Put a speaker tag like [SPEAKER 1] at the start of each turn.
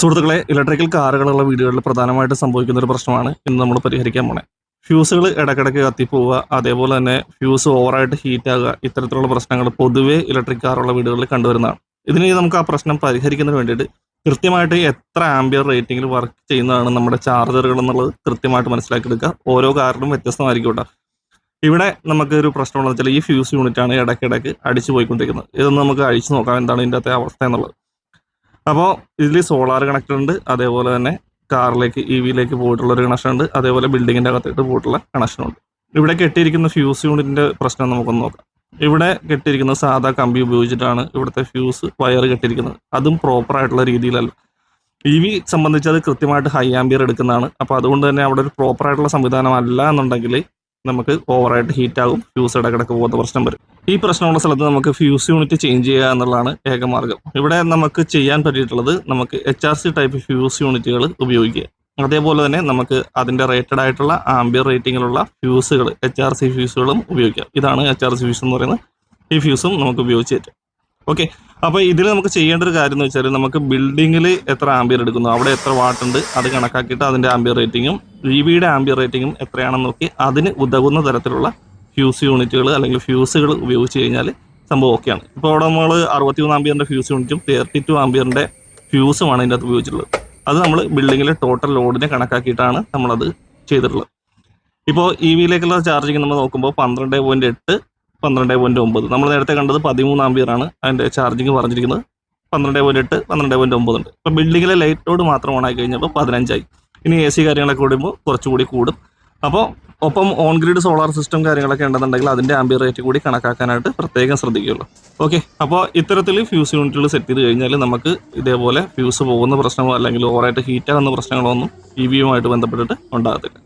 [SPEAKER 1] സുഹൃത്തുക്കളെ ഇലക്ട്രിക്കൽ കാറുകളുള്ള വീടുകളിൽ പ്രധാനമായിട്ട് സംഭവിക്കുന്ന ഒരു പ്രശ്നമാണ്. ഇന്ന് നമ്മൾ പരിഹരിക്കാൻ പോണേ. ഫ്യൂസുകൾ ഇടയ്ക്കിടയ്ക്ക് കത്തിപ്പോവുക അതേപോലെ തന്നെ ഫ്യൂസ് ഓവറായിട്ട് ഹീറ്റ് ആകുക ഇത്തരത്തിലുള്ള പ്രശ്നങ്ങൾ പൊതുവേ ഇലക്ട്രിക് കാറുള്ള വീടുകളിൽ കണ്ടുവരുന്നതാണ്. ഇതിന് നമുക്ക് ആ പ്രശ്നം പരിഹരിക്കുന്നതിന് വേണ്ടിയിട്ട് കൃത്യമായിട്ട് എത്ര ആംബിയർ റേറ്റിംഗിൽ വർക്ക് ചെയ്യുന്നതാണ് നമ്മുടെ ചാർജറുകൾ എന്നുള്ളത് കൃത്യമായിട്ട് മനസ്സിലാക്കിയെടുക്കുക. ഓരോ കാറിലും വ്യത്യസ്തമായിരിക്കും ഇവിടെ നമുക്ക് ഒരു പ്രശ്നമുള്ളത് വെച്ചാൽ ഈ ഫ്യൂസ് യൂണിറ്റ് ആണ് ഇടയ്ക്കിടയ്ക്ക് അടിച്ചു പോയിക്കൊണ്ടിരിക്കുന്നത്. ഇതൊന്ന് നമുക്ക് അഴിച്ചു നോക്കാം എന്താണ് ഇതിന്റെ അവസ്ഥ എന്നുള്ളത്. അപ്പോൾ ഇതിൽ സോളാർ കണക്ടർ ഉണ്ട് അതേപോലെ തന്നെ കാറിലേക്ക് ഇ വിയിലേക്ക് പോയിട്ടുള്ള ഒരു കണക്ഷൻ ഉണ്ട് അതേപോലെ ബിൽഡിങ്ങിന്റെ അകത്തേക്ക് പോയിട്ടുള്ള കണക്ഷനുണ്ട് ഇവിടെ കെട്ടിയിരിക്കുന്ന ഫ്യൂസ് യൂണിറ്റിന്റെ പ്രശ്നം നമുക്കൊന്ന് നോക്കാം. ഇവിടെ കെട്ടിയിരിക്കുന്ന സാധാ കമ്പി ഉപയോഗിച്ചിട്ടാണ് ഇവിടുത്തെ ഫ്യൂസ് വയർ കെട്ടിയിരിക്കുന്നത്. അതും പ്രോപ്പർ ആയിട്ടുള്ള രീതിയിലല്ല. ഇ വി സംബന്ധിച്ച് അത് കൃത്യമായിട്ട് ഹൈ ആംബിയർ എടുക്കുന്നതാണ്. അപ്പോൾ അതുകൊണ്ട് തന്നെ അവിടെ ഒരു പ്രോപ്പർ ആയിട്ടുള്ള സംവിധാനം അല്ല എന്നുണ്ടെങ്കിൽ നമുക്ക് ഓവറായിട്ട് ഹീറ്റ് ആകും ഫ്യൂസ് ഇടക്കിടക്ക് പോകുന്ന പ്രശ്നം വരും. ഈ പ്രശ്നമുള്ള സ്ഥലത്ത് നമുക്ക് ഫ്യൂസ് യൂണിറ്റ് ചേഞ്ച് ചെയ്യുക എന്നുള്ളതാണ് ഏക മാർഗം. ഇവിടെ നമുക്ക് ചെയ്യാൻ പറ്റിയിട്ടുള്ളത് നമുക്ക് H R C type fuse യൂണിറ്റുകൾ ഉപയോഗിക്കുക. അതേപോലെ തന്നെ നമുക്ക് അതിന്റെ റേറ്റഡ് ആയിട്ടുള്ള ആംബിയർ റേറ്റിങ്ങിലുള്ള ഫ്യൂസുകൾ എച്ച് ആർ സി ഫ്യൂസുകളും ഉപയോഗിക്കാം. ഇതാണ് എച്ച് ആർ സി ഫ്യൂസ് എന്ന് പറയുന്നത്. ഈ ഫ്യൂസും നമുക്ക് ഉപയോഗിച്ച് പറ്റും. ഓക്കെ അപ്പോൾ ഇതിൽ നമുക്ക് ചെയ്യേണ്ട ഒരു കാര്യം എന്ന് വെച്ചാൽ നമുക്ക് ബിൽഡിങ്ങിൽ എത്ര ആംബിയർ എടുക്കുന്നു അവിടെ എത്ര വാട്ടുണ്ട് അത് കണക്കാക്കിയിട്ട് അതിന്റെ ആംബിയർ റേറ്റിങ്ങും ഇ വിയുടെ ആംബിയർ റേറ്റിങ്ങും എത്രയാണെന്ന് നോക്കി അതിന് ഉതകുന്ന തരത്തിലുള്ള ഫ്യൂസ് യൂണിറ്റുകൾ അല്ലെങ്കിൽ ഫ്യൂസുകൾ ഉപയോഗിച്ച് കഴിഞ്ഞാൽ സംഭവം ഓക്കെയാണ്. ഇപ്പോൾ അവിടെ നമ്മൾ അറുപത്തി മൂന്ന് ആംബിയറിന്റെ ഫ്യൂസ് യൂണിറ്റും തേർട്ടി ടു ആംബിയറിന്റെ ഫ്യൂസുമാണ് ഇതിന്റെ അകത്ത് ഉപയോഗിച്ചിട്ടുള്ളത്. അത് നമ്മൾ ബിൽഡിങ്ങിലെ ടോട്ടൽ ലോഡിനെ കണക്കാക്കിയിട്ടാണ് നമ്മളത് ചെയ്തിട്ടുള്ളത്. ഇപ്പോൾ ഇ വിയിലേക്കുള്ള ചാർജിങ് നമ്മൾ നോക്കുമ്പോൾ പന്ത്രണ്ട് പോയിന്റ് എട്ട് പന്ത്രണ്ട് പോയിന്റ് ഒമ്പത്. നമ്മൾ നേരത്തെ കണ്ടത് പതിമൂന്ന് ആംബിയറാണ് അതിന്റെ ചാർജിങ് പറഞ്ഞിരിക്കുന്നത്. പന്ത്രണ്ട് പോയിന്റ് എട്ട് പന്ത്രണ്ട് പോയിന്റ് ഒമ്പത് ഉണ്ട്. ഇപ്പോൾ ബിൽഡിങ്ങിലെ ലൈറ്റ് ലോഡ് മാത്രം ഓണായി കഴിഞ്ഞപ്പോൾ പതിനഞ്ചായി. ഇനി എ സി കാര്യങ്ങളൊക്കെ കൂടുമ്പോൾ കുറച്ചുകൂടി കൂടും അപ്പോൾ ഒപ്പം ഓൺ ഗ്രിഡ് സോളാർ സിസ്റ്റം കാര്യങ്ങളൊക്കെ ഉണ്ടെന്നുണ്ടെങ്കിൽ അതിന്റെ ആംബിയർ റേറ്റ് കൂടി കണക്കാക്കാനായിട്ട് പ്രത്യേകം ശ്രദ്ധിക്കുകയുള്ളൂ. ഓക്കെ അപ്പോൾ ഇത്തരത്തിൽ ഫ്യൂസ് യൂണിറ്റുകൾ സെറ്റ് ചെയ്ത് കഴിഞ്ഞാൽ നമുക്ക് ഇതേപോലെ ഫ്യൂസ് പോകുന്ന പ്രശ്നമോ അല്ലെങ്കിൽ ഓവറായിട്ട് ഹീറ്റ് ആകുന്ന പ്രശ്നങ്ങളോ ഒന്നും ഇ വിയുമായിട്ട് ബന്ധപ്പെട്ടിട്ട് ഉണ്ടാകത്തില്ല.